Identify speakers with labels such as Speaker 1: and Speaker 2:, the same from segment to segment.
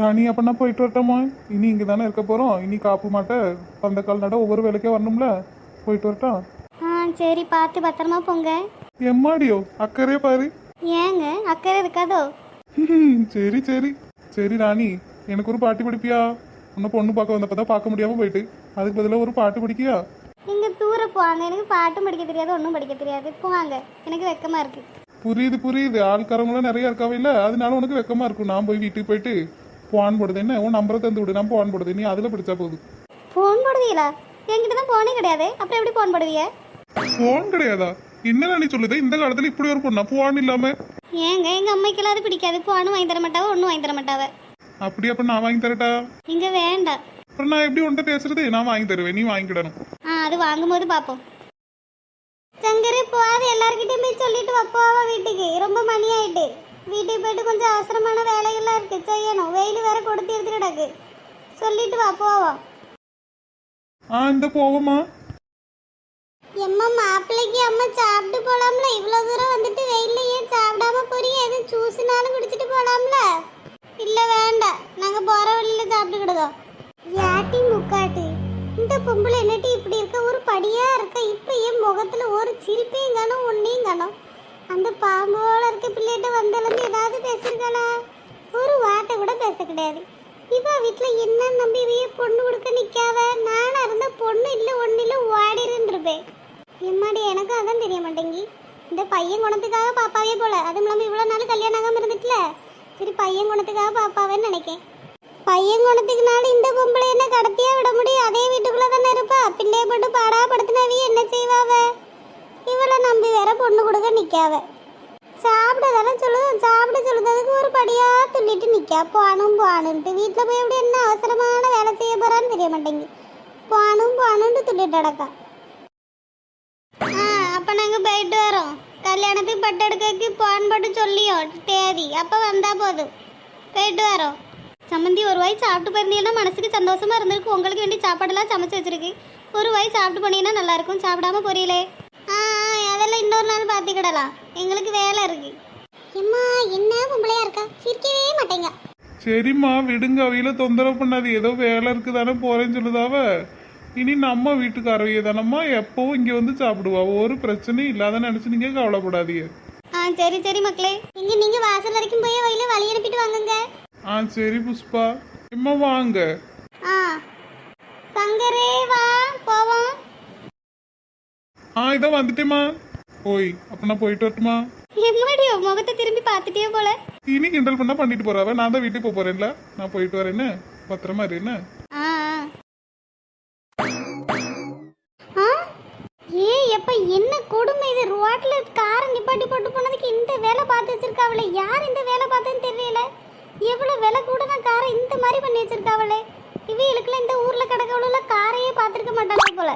Speaker 1: ராணி அப்ப நான் போயிட்டு வரட்டோமா? இனி இங்கே தானே இருக்க போகிறோம் இனி காப்பு மாட்ட பந்தக்கால் நட ஒவ்வொரு வேலைக்கே வரணும்ல? போயிட்டு வரட்டா?
Speaker 2: ஆ சரி பார்த்து பத்திரமா போங்க.
Speaker 1: எம்மாடியோ? அக்கறையே பாரு.
Speaker 2: ஏங்க அக்கறை இருக்காதோ?
Speaker 1: சரி சரி. சரி ராணி எனக்கு ஒரு பாட்டு படிப்பியா? உன்னை பொண்ணு பார்க்க வந்தப்போ தான் பார்க்க முடியாமல் போயிட்டு. அதுக்கு பதிலாக ஒரு பாட்டு படிக்கியா?
Speaker 2: நீங்க தூர போவாங்க எனக்கு பாட்டும் படிக்க தெரியாது ஒன்றும் படிக்க தெரியாது. போவாங்க எனக்கு வெக்கமா இருக்கு.
Speaker 1: புரியுது புரியுது. ஆள்காரங்களும் நிறைய இருக்காவே இல்லை? அதனால உனக்கு வெக்கமா இருக்கும். நான் போய் வீட்டுக்கு போயிட்டு போன் போடுது. என்ன உன் நம்பரை தந்து விடு. நான் போன் போடுது நீ அதில் படிச்சா போதும்.
Speaker 2: ஃபோன் போடுவீங்களா? என்கிட்ட தான் ஃபோனே கிடையாது. அப்புறம் எப்படி ஃபோன் போடுவீங்க?
Speaker 1: போன் கிடையாதா? என்ன நீ சொல்லுது? இந்த காலத்துல இப்படி ஒரு பொண்ணா? போன் இல்லாம.
Speaker 2: ஏங்க எங்க அம்மைக்கெல்லாம் அது பிடிக்காது. ஃபோனும் வாங்கி தர மாட்டாவ ஒன்றும் வாங்கி தர மாட்டாவ.
Speaker 1: அப்படி அப்ப நான் வாங்கி தரட்டா?
Speaker 2: இங்க வேண்டாம்.
Speaker 1: அப்புறம் நான் எப்படி உன்கிட்ட பேசுறது? நான் வாங்கி தருவேன். நீ வாங்கிக்கிடணும்
Speaker 2: ஆ அது வாங்கும்போது பார்ப்போம் சங்கரு போகாது. எல்லார்கிட்டயும் போய் சொல்லிட்டு வா. போவா வீட்டுக்கு. ரொம்ப மணி ஆயிட்டு. வீட்டுக்கு போயிட்டு கொஞ்சம் அவசரமான வேலைகள்லாம் இருக்கு. செய்யணும். வெயில் வேற கொடுத்து எடுத்து கிடக்கு. சொல்லிட்டு வா போவோம்
Speaker 1: ஆ இந்த போவோமா
Speaker 2: எம்மா மாப்பிள்ளைக்கு அம்மா சாப்பிட்டு போலாம்ல? இவ்வளவு தூரம் வந்துட்டு வெயில்ல ஏன் சாப்பிடாம போறீங்க எதுவும் ஜூஸ்னாலும் குடிச்சிட்டு போலாம்ல? இல்ல வேண்டாம். நாங்க போற வழியில சாப்பிட்டுக்கிடுதோம் யாட்டி முக்காட்டு. இந்த பொம்பளை என்னட்டி இப்படி இருக்க? ஒரு படியா இருக்க. இப்ப என் முகத்துல ஒரு சிரிப்பையும் காணும் ஒன்னையும் காணும். அந்த பாம்போல இருக்க பிள்ளைகிட்ட வந்ததுலேருந்து ஏதாவது பேசியிருக்காளா ஒரு வார்த்தை கூட பேச கிடையாது. இப்போ வீட்டில் என்ன நம்பி இவைய பொண்ணு கொடுக்க நிற்காத நானாக இருந்தால் பொண்ணு இல்லை ஒன்று இல்லை ஓடிருந்துருப்பேன் எம்மாடி எனக்கும் அதான் தெரிய மாட்டேங்கி. இந்த பையன் குணத்துக்காக பாப்பாவே போல. அதுவும் இல்லாமல் இவ்வளோ நாள் கல்யாணம் ஆகாம இருந்துட்டுல. சரி பையன் குணத்துக்காக பாப்பாவேன்னு நினைக்கேன். பையன் குணத்துக்குனால இந்த பொம்பளை என்ன கடத்தியா விட முடியும்? அதே வீட்டுக்குள்ளே தானே இருப்பா. பிள்ளைய போட்டு பாடா படுத்தினாவே என்ன செய்வாவே? நம்பி வேற பொண்ணு கொடுக்க நிற்காவ சாப்பிட தானே சொல்லுது. சாப்பிட சொல்லுறதுக்கு ஒரு படியா துள்ளிட்டு நிற்கா போகணும் போகணுன்ட்டு வீட்டில் போய் எப்படி என்ன அவசரமான வேலை செய்ய போறான்னு தெரிய மாட்டேங்கி போகணும் போகணுன்ட்டு துள்ளிட்டு அடக்கா ஆ அப்போ நாங்கள் போயிட்டு வரோம். கல்யாணத்துக்கு பட்டு எடுக்கக்கு போன் போட்டு சொல்லியோ? தேதி. அப்போ வந்தா போதும். போயிட்டு வரோம். சம்மந்தி ஒரு வாய் சாப்பிட்டு போயிருந்தீங்கன்னா மனசுக்கு சந்தோஷமா இருந்திருக்கு உங்களுக்கு வேண்டி சாப்பாடெல்லாம் சமைச்சு வச்சிருக்கு. ஒரு வாய் சாப்பிட்டு போனீங்கன்னா நல்லா இருக்கும். சாப்பிடாம போறீங்களே. அதெல்லாம் இன்னொரு நாள் பார்த்துக்கிடலாம். எங்களுக்கு வேலை இருக்கு. அம்மா என்ன? பொம்பளையா இருக்கா? சிரிக்கவே மாட்டேங்க.
Speaker 1: சரிம்மா விடுங்க. அவையில தொந்தரவு பண்ணாது. ஏதோ வேலை இருக்கு தானே போறேன்னு சொல்லுதாவ. இனி நம்ம வீட்டுக்காரவையே தானம்மா. எப்பவும் இங்க வந்து சாப்பிடுவா. ஒரு பிரச்சனையும் இல்லாத நினைச்சு நீங்க கவலைப்படாதீங்க.
Speaker 2: ஆ சரி சரி மக்களே. இங்க நீங்க வாசல் வரைக்கும் போய் வழியில வழி அனுப்பிட்டு வாங்குங்க.
Speaker 1: ஆ சரி புஷ்பா. எம்மா வாங்க.
Speaker 2: ஆ. சங்கரே வா போவோம்.
Speaker 1: ஆ இதோ வந்துட்டேம்மா. ஓய் அப்ப நான் போயிட்டு வரட்டுமா?
Speaker 2: எம்மாடியோ முகத்தை திரும்பி பார்த்துட்டே போல.
Speaker 1: இனி கிண்டல் பண்ணா பண்ணிட்டு போறாவ? நான் தான் வீட்டுக்கு போறேன்ல. நான் போயிட்டு வரேன்னு பத்திரமா இரு என்ன?
Speaker 2: ஆ ஆ. ஏ எப்ப என்ன கொடுமை இது? ரோட்ல காரை நிப்பாட்டி போட்டு போனதுக்கு இந்த வேலை பார்த்து வச்சிருக்காவளே? யார் இந்த வேலை பார்த்தேன்னு தெரியல. எவ்வளவு விலை கூட நான் காரை இந்த மாதிரி பண்ணி வச்சிருக்காவளே? இவங்களுக்குலாம் இந்த ஊர்ல கிடக்கவள காரையே பார்த்துருக்க மாட்டாங்க போல.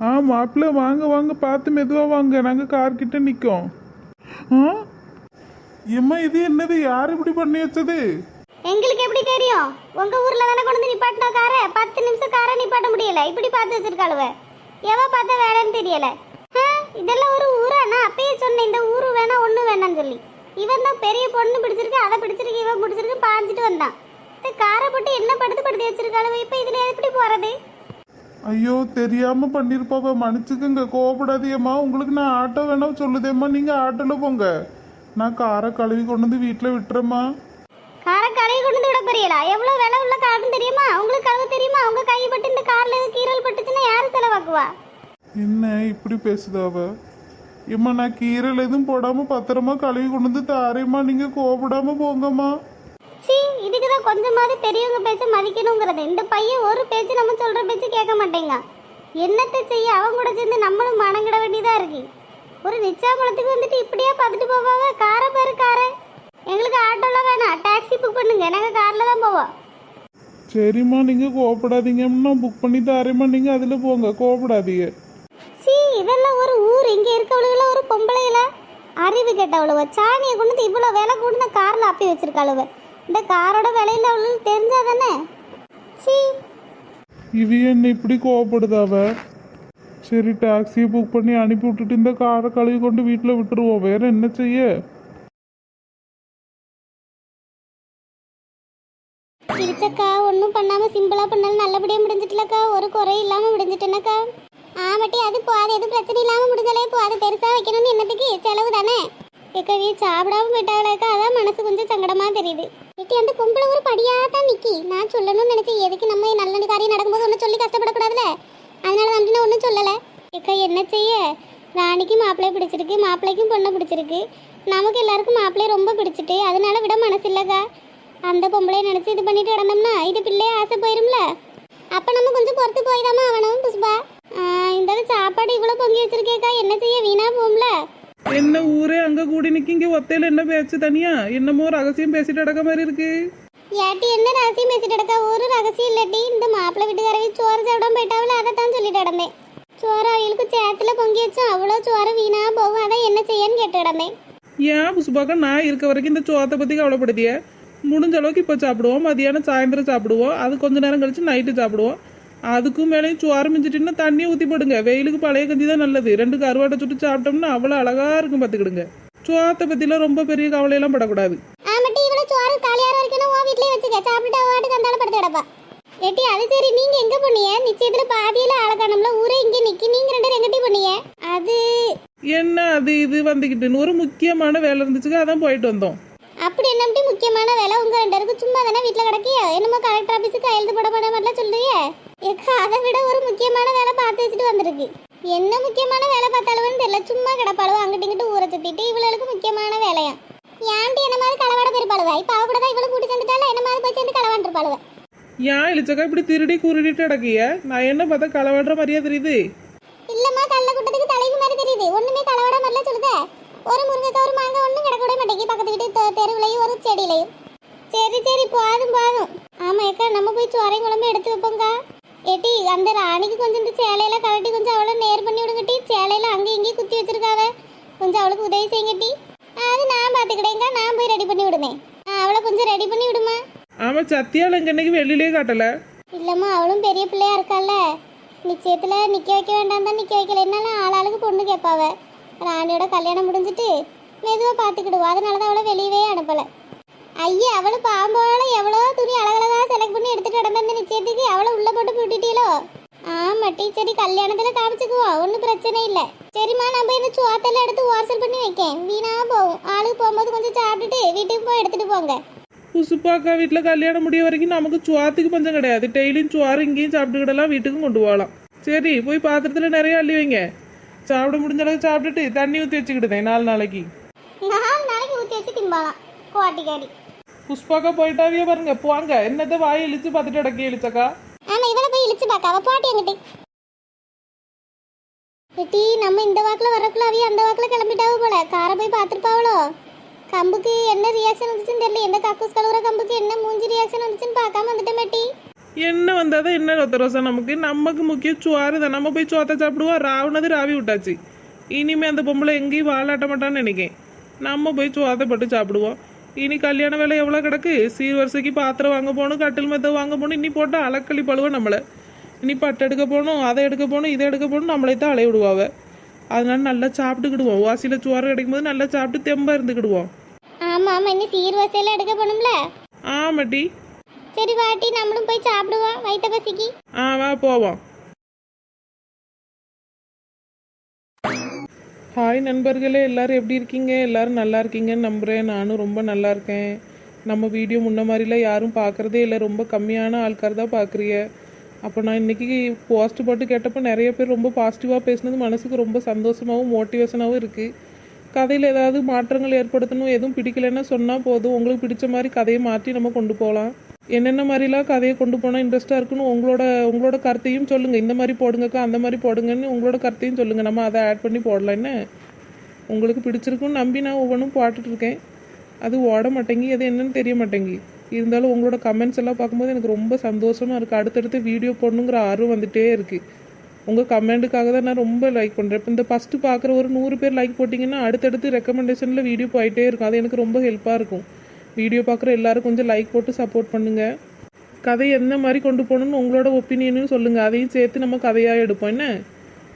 Speaker 1: ஆ மாப்பிள்ள வாங்க வாங்க பார்த்து மெதுவாக வாங்க. நாங்கள் கார் நிற்கோம் ஆ? எம்மா இது என்னது? யார் இப்படி பண்ணி வச்சது?
Speaker 2: எங்களுக்கு எப்படி தெரியும்? உங்க ஊர்ல தானே கொண்டு வந்து நிப்பாட்டின காரை பத்து நிமிஷம் காரை நிப்பாட்ட முடியல. இப்படி பார்த்து வச்சிருக்காளுவ. எவ பார்த்த வேலைன்னு தெரியல. ஆ, இதெல்லாம் ஒரு ஊரா? நான் அப்பயே சொன்னேன் இந்த ஊரு வேணா ஒண்ணு வேணாம்னு சொல்லி. இவன் தான் பெரிய பொண்ணு பிடிச்சிருக்கு அதை பிடிச்சிருக்கு இவன் பிடிச்சிருக்கு பாஞ்சிட்டு வந்தான். இந்த காரை போட்டு என்ன படுத்து படுத்து வச்சிருக்காளுவ? இப்ப இதுல எப்படி போறது?
Speaker 1: ஐயோ தெரியாம பண்ணிருப்பாவ மன்னிச்சுக்குங்க கோவப்படாதீங்கம்மா. உங்களுக்கு நான் ஆட்டோ வேணா சொல்லுதேம்மா. நீங்க ஆட்டோல போங்க. நான் காரை கழுவி கொண்டு வந்து வீட்டில் விட்டுறேம்மா.
Speaker 2: காரை கடையை கொண்டு வந்து விட போறீங்களா? எவ்வளவு விலை உள்ள காருன்னு தெரியுமா? உங்களுக்கு கழுவு தெரியுமா? உங்க கை பட்டு இந்த கார்ல கீரல் பட்டுச்சுன்னா யாரு செலவாக்குவா?
Speaker 1: என்ன இப்படி பேசுதா அவ? ஏம்மா நான் கீரல் எதுவும் போடாம பத்திரமா கழுவி கொண்டு வந்து தாரேம்மா. நீங்க கோவப்படாம போங்கம்மா.
Speaker 2: சீ இதுக்கு தான் கொஞ்சமாவது பெரியவங்க பேச்ச மதிக்கணுங்கிறது. இந்த பையன் ஒரு பேச்சு நம்ம சொல்ற பேச்சு கேட்க மாட்டேங்க. என்னத்தை செய்ய அவன் கூட சேர்ந்து நம்மளும் மனங்கிட வேண்டியதா இருக்கு. ஒரு நிச்சாமலத்துக்கு வந்துட்டு இப்படியே பார்த்துட்டு போவாங்க காரை பாரு காரை. எங்களுக்கு ஆட்டோலாம் வேணாம். டாக்ஸி புக் பண்ணுங்க. நாங்கள் காரில் தான் போவோம்.
Speaker 1: சரிம்மா நீங்க கோவப்படாதீங்கம்மா புக் பண்ணி தாரேம்மா. நீங்க அதுல போங்க. கோவப்படாதீங்க.
Speaker 2: சீ இதெல்லாம் ஒரு ஊர். இங்கே இருக்கவளுகெல்லாம் ஒரு பொம்பளையில அறிவு கெட்டவளுவ. சாணியை கொண்டு வந்து இவ்வளோ விலை கூட காரில் அப்பி வச்சிருக்காளுவ. இந்த காரோட விலையில அவளுக்கு தெரிஞ்சா தானே சீ.
Speaker 1: இது என்ன இப்படி கோவப்படுதாவ சரி டாக்ஸியை புக் பண்ணி அனுப்பி விட்டுட்டு இந்த காரை கழுவி கொண்டு வீட்டில் விட்டுருவோம் வேற என்ன செய்ய?
Speaker 2: முடிஞ்சிருச்சக்கா ஒன்றும் பண்ணாமல் சிம்பிளாக பண்ணாலும் நல்லபடியாக முடிஞ்சிட்டுலக்கா. ஒரு குறையும் இல்லாமல் முடிஞ்சிட்டேனக்கா. ஆமாட்டி அது போ அது எதுவும் பிரச்சனை இல்லாமல் முடிஞ்சாலே போ அது பெருசாக வைக்கணும்னு என்னத்துக்கு? செலவு தானே. எக்கவி சாப்பிடாம போயிட்டாங்களேக்கா அதான் மனசு கொஞ்சம் சங்கடமாக தெரியுது. எட்டி அந்த பொம்பளை ஒரு படியாக தான் நிக்கி. நான் சொல்லணும்னு நினச்சேன். எதுக்கு நம்ம நல்ல காரியம் நடக்கும்போது ஒன்றும் சொல்லி கஷ்டப்படக்கூடாதுல அதனால தான் நான் ஒன்றும் சொல்லலை. எக்கா என்ன செய்ய? ராணிக்கு மாப்பிள்ளைய பிடிச்சிருக்கு. மாப்பிள்ளைக்கும் பொண்ணை பிடிச்சிருக்கு. நமக்கு எல்லாருக்கும் மாப்பிள்ளைய ரொம்ப பிடிச்சிட்டு அதனால விட மனசு இல்லைக்கா அந்த பொம்பளையை நினைச்சு இது பண்ணிட்டு கிடந்தோம்னா இது பிள்ளைய ஆசை போயிரும்ல? அப்ப நம்ம கொஞ்சம் பொறுத்து போயிடாம அவனும் புஷ்பா. இந்த சாப்பாடு இவ்வளவு பொங்கி வச்சிருக்கேக்கா. என்ன செய்ய? வீணா போகும்ல?
Speaker 3: என்ன ஊரே அங்க கூடி நிக்கிங்க ஒத்தையில என்ன பேச்சு தனியா? என்னமோ ரகசியம் பேசிட்டு அடக்க மாதிரி இருக்கு.
Speaker 2: ஏட்டி என்ன ரகசியம் பேசிட்டு கிடக்கா? ஒரு ரகசியம் இல்லாட்டி இந்த மாப்பிள்ளை வீட்டுக்காரவி சோறு சாப்பிடாம போயிட்டாவில அதை தான் சொல்லிட்டு கிடந்தேன். சோறு அவங்களுக்கு சேத்துல பொங்கி வச்சோம் அவ்வளோ சோறு வீணா போகும். அதான் என்ன செய்யன்னு கேட்டு கிடந்தேன்.
Speaker 3: ஏன் புஷ்பாக்கா நான் இருக்க வரைக்கும் இந்த சோத்தை பத்தி கவலைப்படுத்திய முடிஞ்ச அளவுக்கு இப்போ சாப்பிடுவோம். மதியானம் சாயந்தரம் சாப்பிடுவோம். அது கொஞ்ச நேரம் கழிச்சு நைட்டு சாப்பிடுவோம். அதுக்கும் மேலேயும் சோறு மிஞ்சிட்டுன்னா தண்ணியை ஊற்றி போடுங்க. வெயிலுக்கு பழைய கஞ்சி தான் நல்லது. ரெண்டு கருவாட்டை சுட்டு சாப்பிட்டோம்னா அவ்வளோ அழகா இருக்கும் பார்த்துக்கிடுங்க சோத்தை பற்றிலாம் ரொம்ப பெரிய கவலையெல்லாம் படக்கூடாது.
Speaker 2: ஏட்டி அது சரி நீங்க எங்க போனீங்க நிச்சயத்துல பாதியில ஆளக்கானம்ல ஊரே இங்க நிக்கி. நீங்க ரெண்டு பேரும் எங்கட்டி போனீங்க அது
Speaker 3: என்ன அது இது வந்துக்கிட்டுன்னு ஒரு முக்கியமான வேலை இருந்துச்சுங்க அதான் போயிட்டு வந்தோம்.
Speaker 2: அப்படி என்னம்டி முக்கியமான வேலை? உங்க ரெண்டு பேருக்கு சும்மா தானே வீட்ல கிடக்கிய? என்னமோ கலெக்டர் ஆபீஸுக்கு கையெழுத்து போட போட மாதிரிலாம் சொல்றிய. அதை விட ஒரு முக்கியமான வேலை பார்த்து வச்சுட்டு வந்திருக்கு. என்ன முக்கியமான வேலை பார்த்தாலும் தெரியல. சும்மா கிடப்பாளுவோ அங்கிட்டு இங்கிட்டு ஊரை சுத்திட்டு இவளுக்கு முக்கியமான வேலையா? ஏன்டி என்ன மாதிரி களவாட போயிருப்பாளுவ? இப்ப அவ கூட தான் இவளும் கூட்டி சேர்ந்துட்டால என்ன மாதிரி போய் சேர்ந்து களவாண்டு இருப்பாளுவ
Speaker 3: ஏன் இழிச்சக்கா இப்படி திருடி குருடிட்டு அடக்கிய நான் என்ன பார்த்தா களவாடுற மாதிரியா தெரியுது?
Speaker 2: இல்லம்மா கள்ள கூட்டத்துக்கு தலைவி மாதிரி தெரியுது. ஒண்ணுமே களவாட மாதிரில சொல்லுத. ஒரு முருங்கைக்காய் ஒரு மாங்காய் ஒண்ணும் கிடக்க விட மாட்டேங்கி பக்கத்து வீட்டு தெருவுலயும் ஒரு செடியிலையும். சரி சரி போதும் போதும். ஆமா ஏக்கா நம்ம போய் சோறையும் குழம்பு எடுத்து வைப்போங்கா ஏட்டி அந்த ராணிக்கு கொஞ்சம் இந்த சேலையில கழட்டி கொஞ்சம் அவளை நேர் பண்ணி விடுங்கட்டி சேலையில அங்கேயும் இங்கேயும் குத்தி வச்சிருக்காவ. கொஞ்சம் அவளுக்கு உதவி செய்யுங்கட்டி அது நான் பாத்துக்கிட்டேங்க நான் போய் ரெடி பண்ணி விடுவேன் அவளை கொஞ்சம் ரெடி பண்ணி விடுமா?
Speaker 3: ஆமா சத்தியால இங்க இன்னைக்கு வெளியிலே காட்டல.
Speaker 2: இல்லம்மா அவளும் பெரிய பிள்ளையா இருக்கால நிச்சயத்துல நிக்க வைக்க வேண்டாம் தான் நிக்க வைக்கல. என்னாலும் ஆளாளுக்கு பொண்ணு கேட்பாவ ராணியோட கல்யாணம் முடிஞ்சிட்டு மெதுவா பாத்துக்கிடுவா. அதனாலதான் அவளை வெளியவே அனுப்பல. ஐயா அவளு பாம்போல எவ்வளோ துணி அழகழகா செலக்ட் பண்ணி எடுத்துட்டு நடந்த இந்த நிச்சயத்துக்கு அவளை உள்ள போட்டு விட்டுட்டீங்களோ ஆமா டீச்சரி கல்யாணத்துல காமிச்சுக்குவோம் ஒன்றும் பிரச்சனை இல்லை. சரிம்மா நம்ம இந்த சுவாத்தெல்லாம் எடுத்து வார்சல் பண்ணி வைக்கேன். வீணா போகும். ஆளுக்கு போகும்போது கொஞ்சம் சாப்பிட்டுட்டு வீட்டுக்கு போய் எடுத்துட்டு போங்க.
Speaker 3: புசுப்பாக்கா வீட்டில் கல்யாணம் முடிய வரைக்கும் நமக்கு சுவாத்துக்கு பஞ்சம் கிடையாது. டெய்லியும் சுவாறு இங்கேயும் சாப்பிட்டுக்கிடலாம் வீட்டுக்கும் கொண்டு போகலாம். சரி போய் பாத்திரத்தில் நிறைய அள்ளி வைங்க. சாப்பிட முடிஞ்ச அளவுக்கு சாப்பிட்டுட்டு தண்ணி ஊற்றி வச்சுக்கிடுதேன் நாலு நாளைக்கு.
Speaker 2: நாலு நாளைக்கு ஊற்றி வச்சு திம்பாலாம் கோட்டிக்காடி
Speaker 3: புஷ்பாக்கா போயிட்டாவே பாருங்க. போங்க. என்னத்த வாயை இழிச்சு பார்த்துட்டு அடக்கி இழிச்சக்கா
Speaker 2: ஆமா அவ பாட்டி எங்கிட்ட? டீ நம்ம இந்த வாக்குல வரக்குள்ள அவிய அந்த வாக்குல கிளம்பிட்டாவ போல. காரை போய் பார்த்துருப்பாவளோ? கம்புக்கு என்ன ரியாக்ஷன் வந்துச்சுன்னு தெரியல. எந்த கக்கூஸ் கழுவுற கம்புக்கு என்ன மூஞ்சி ரியாக்ஷன் வந்துச்சுன்னு பார்க்காம வந்துட்டேன் மேட்டி.
Speaker 3: என்ன வந்தாதான் என்ன ரத்த ரோசா நமக்கு? நமக்கு முக்கிய சுவாறு தான். நம்ம போய் சோத்த சாப்பிடுவோம். ராவுனது ராவி விட்டாச்சு. இனிமே அந்த பொம்பளை எங்கேயும் வாழாட்ட மாட்டான்னு நினைக்கேன். நம்ம போய் சுவாதப்பட்டு சாப்பிடுவோம். இனி கல்யாண வேலை எவ்வளோ கிடக்கு? சீர் வரிசைக்கு பாத்திரம் வாங்க போகணும் கட்டில் மெத்த வாங்க போகணும். இனி போட்டு அலக்களி பழுவோம் நம்மளை. இனி பட்டு எடுக்க போகணும் அதை எடுக்க போகணும் இதை எடுக்க போகணும் நம்மளே தான் அலைய விடுவாவ அதனால நல்லா சாப்பிட்டுக்கிடுவோம். வாசியில் சோறு கிடைக்கும் போது நல்லா சாப்பிட்டு தெம்பா இருந்துக்கிடுவோம்.
Speaker 2: ஆமா ஆமா இன்னும் சீர் வசையில எடுக்க போகணும்ல?
Speaker 3: ஆமாட்டி
Speaker 2: சரி வாட்டி நம்மளும் போய் சாப்பிடுவோம் வயித்த பசிக்கு.
Speaker 3: ஆ வா போவோம். ஹாய் நண்பர்களே எல்லாரும் எப்படி இருக்கீங்க? எல்லாரும் நல்லா இருக்கீங்கன்னு நம்புகிறேன் நானும் ரொம்ப நல்லா இருக்கேன். நம்ம வீடியோ முன்ன மாதிரிலாம் யாரும் பார்க்குறதே இல்லை. ரொம்ப கம்மியான ஆட்கார் தான் பார்க்குறீங்க. அப்போ நான் இன்றைக்கி போஸ்ட் போட்டு கேட்டப்போ நிறைய பேர் ரொம்ப பாசிட்டிவாக பேசினது மனசுக்கு ரொம்ப சந்தோஷமாகவும் மோட்டிவேஷனாகவும் இருக்குது கதையில் ஏதாவது மாற்றங்கள் ஏற்படுத்தணும் எதுவும் பிடிக்கலைன்னா சொன்னால் போதும். உங்களுக்கு பிடிச்ச மாதிரி கதையை மாற்றி நம்ம கொண்டு போகலாம். என்னென்ன மாதிரிலாம் கதையை கொண்டு போனால் இன்ட்ரெஸ்ட்டாக இருக்குன்னு உங்களோட உங்களோட கருத்தையும் சொல்லுங்கள் இந்த மாதிரி போடுங்கக்கா அந்த மாதிரி போடுங்கன்னு உங்களோட கருத்தையும் சொல்லுங்கள் நம்ம அதை ஆட் பண்ணி போடலாம். என்ன? உங்களுக்கு பிடிச்சிருக்குன்னு நம்பி நான் ஒவ்வொன்றும் பாட்டுட்ருக்கேன் அது ஓட மாட்டேங்கி அது என்னன்னு தெரிய மாட்டேங்கி. இருந்தாலும் உங்களோட கமெண்ட்ஸ் எல்லாம் பார்க்கும்போது எனக்கு ரொம்ப சந்தோஷமாக இருக்குது அடுத்தடுத்து வீடியோ போடணுங்கிற ஆர்வம் வந்துட்டே இருக்குது உங்கள் கமெண்ட்டுக்காக தான் நான் ரொம்ப லைக் பண்ணுறேன் இப்போ இந்த ஃபஸ்ட்டு பார்க்குற ஒரு நூறு பேர் லைக் போட்டிங்கன்னா அடுத்தடுத்து ரெக்கமெண்டேஷனில் வீடியோ போயிட்டே இருக்கும். அது எனக்கு ரொம்ப ஹெல்ப்பாக இருக்கும். வீடியோ பார்க்குற எல்லோரும் கொஞ்சம் லைக் போட்டு சப்போர்ட் பண்ணுங்கள் கதை எந்த மாதிரி கொண்டு போகணும்னு உங்களோட ஒப்பீனியனையும் சொல்லுங்கள் அதையும் சேர்த்து நம்ம கதையாக எடுப்போம். என்ன?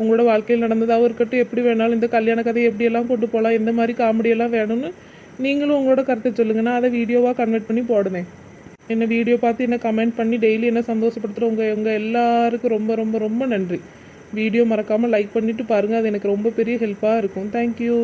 Speaker 3: உங்களோட வாழ்க்கையில் நடந்ததாகவும் இருக்கட்டும். எப்படி வேணாலும் இந்த கல்யாண கதையை எப்படியெல்லாம் கொண்டு போகலாம்? எந்த மாதிரி காமெடியெல்லாம் வேணும்னு நீங்களும் உங்களோட கருத்தை சொல்லுங்கள் நான் அதை வீடியோவாக கன்வெர்ட் பண்ணி போடுவேன். என்ன வீடியோ பார்த்து என்ன கமெண்ட் பண்ணி டெய்லி என்ன சந்தோஷப்படுத்துகிற உங்கள் உங்கள் எல்லாருக்கும் ரொம்ப ரொம்ப ரொம்ப நன்றி. வீடியோ மறக்காமல் லைக் பண்ணிவிட்டு பாருங்கள் அது எனக்கு ரொம்ப பெரிய ஹெல்ப்பாக இருக்கும். தேங்க்யூ